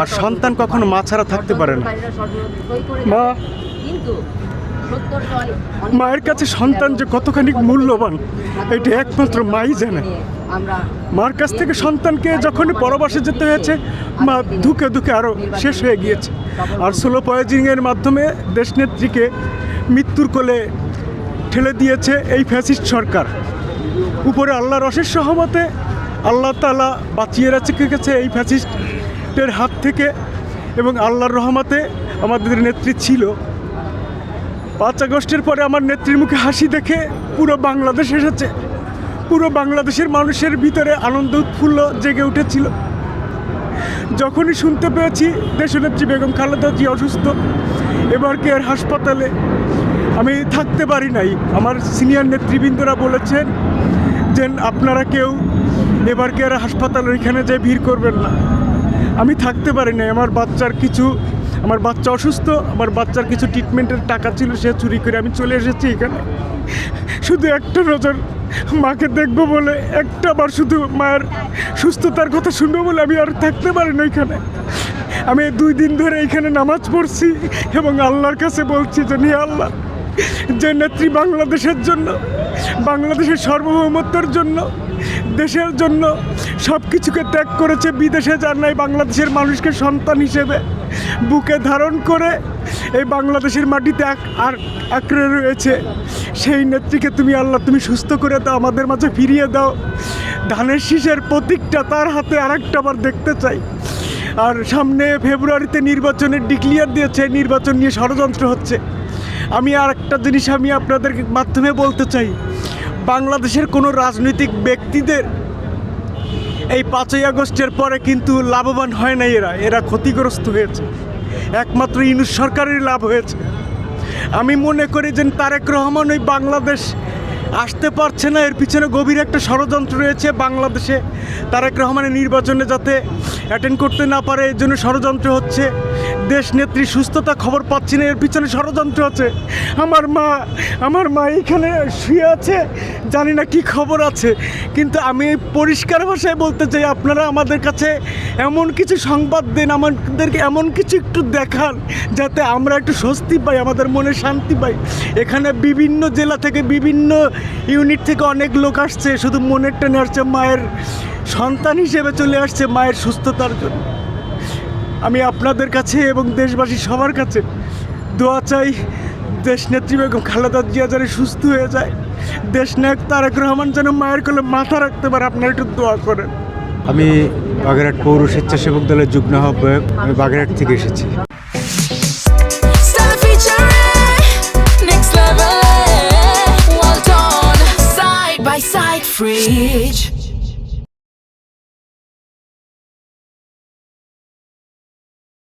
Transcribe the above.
আর সন্তান কখনো মা ছাড়া থাকতে পারে না। মা, মায়ের কাছে সন্তান যে কতখানি মূল্যবান, এটি একমাত্র মাই জানে। মার কাছ থেকে সন্তানকে যখনই পরবাসে যেতে হয়েছে, মা ধুকে ধুকে আরও শেষ হয়ে গিয়েছে। আর সোলো পয়েজিংয়ের মাধ্যমে দেশনেত্রীকে মৃত্যুর কোলে ঠেলে দিয়েছে এই ফ্যাসিস্ট সরকার। উপরে আল্লাহর অশেষ সহমতে আল্লাহ তালা বাঁচিয়ে রেখেছে এই ফ্যাসিস্টের হাত থেকে এবং আল্লাহর রহমাতে আমাদের নেত্রী ছিল। পাঁচ আগস্টের পরে আমার নেত্রীর মুখে হাসি দেখে পুরো বাংলাদেশ এসেছে। পুরো বাংলাদেশের মানুষের ভিতরে আনন্দ, উৎফুল্ল জেগে উঠেছিল। যখনই শুনতে পেয়েছি, দেশনেত্রী বেগম খালেদা জি অসুস্থ, এবার কেয়ার হাসপাতালে? আমি থাকতে পারি নাই। আমার সিনিয়র নেতৃবৃন্দরা বলেছেন যে, আপনারা কেউ এবার কেয়ার হাসপাতালের ওইখানে যে ভিড় করবেন না। আমি থাকতে পারি নাই আমার বাচ্চার কিছু, আমার বাচ্চা অসুস্থ, আমার বাচ্চার কিছু ট্রিটমেন্টের টাকা ছিল, সে চুরি করে আমি চলে এসেছি এখানে। শুধু একটা নজর, মাকে দেখব বলে, একটা বার শুধু মায়ের সুস্থতার কথা শুনব বলে আমি আর থাকতে পারি না এখানে। আমি দুই দিন ধরে এখানে নামাজ পড়ছি এবং আল্লাহর কাছে বলছি যে নিয়ে আল্লাহ, যে নেত্রী বাংলাদেশের জন্য, বাংলাদেশের সার্বভৌমত্বের জন্য, দেশের জন্য সব কিছুকে ত্যাগ করেছে বিদেশে যার নাই বাংলাদেশের মানুষকে সন্তান হিসেবে। বুকে ধারণ করে এই বাংলাদেশের মাটিতে আর আঁকড়ে রয়েছে। সেই নেত্রীকে তুমি আল্লাহ, তুমি সুস্থ করে দাও, আমাদের মাঝে ফিরিয়ে দাও। ধানের শীষের প্রতীকটা তার হাতে আরেকটা বার দেখতে চাই। আর সামনে ফেব্রুয়ারিতে নির্বাচনের ডিক্লিয়ার দিয়েছে, নির্বাচন নিয়ে ষড়যন্ত্র হচ্ছে। আমি আর একটা জিনিস আমি আপনাদের মাধ্যমে বলতে চাই। বাংলাদেশের কোনো রাজনৈতিক ব্যক্তিদের এই পাঁচই আগস্টের পরে কিন্তু লাভবান হয় নাই এরা। এরা ক্ষতিগ্রস্ত হয়েছে। একমাত্র ইউনুস সরকারের লাভ হয়েছে। আমি মনে করি যে তারেক রহমান ওই বাংলাদেশ আসতে পারছে না। এর পিছনে গভীর একটা ষড়যন্ত্র রয়েছে বাংলাদেশে। তারেক রহমানের নির্বাচনে যাতে অ্যাটেন্ড করতে না পারে, এর জন্য ষড়যন্ত্র হচ্ছে। দেশ নেত্রী সুস্থতা খবর পাচ্ছি না, এর পিছনে ষড়যন্ত্র আছে। আমার মা আমার মা এখানে শুয়ে আছে, জানি না কি খবর আছে। কিন্তু আমি পরিষ্কার ভাষায় বলতে চাই, আপনারা আমাদের কাছে এমন কিছু সংবাদ দেন, আমাদেরকে এমন কিছু একটু দেখান, যাতে আমরা একটু স্বস্তি পাই, আমাদের মনে শান্তি পাই। এখানে বিভিন্ন জেলা থেকে বিভিন্ন ইউনিট থেকে অনেক লোক আসছে, শুধু মনের টেনে আসছে, মায়ের সন্তান হিসেবে চলে আসছে, মায়ের সুস্থতার জন্য। আমি আপনাদের কাছে এবং দেশবাসী সবার কাছে দোয়া চাই দেশ নেত্রী বেগম খালেদা জিয়া যেন সুস্থ হয়ে যায়। দেশ নায়ক তারেক রহমান যেন মায়ের কোলে মাথা রাখতে পারে, আপনারা একটু দোয়া করেন। আমি বাগেরহাট পৌর স্বেচ্ছাসেবক দলের যুগ্ম আহ্বায়ক, আমি বাগেরহাট থেকে এসেছি। free.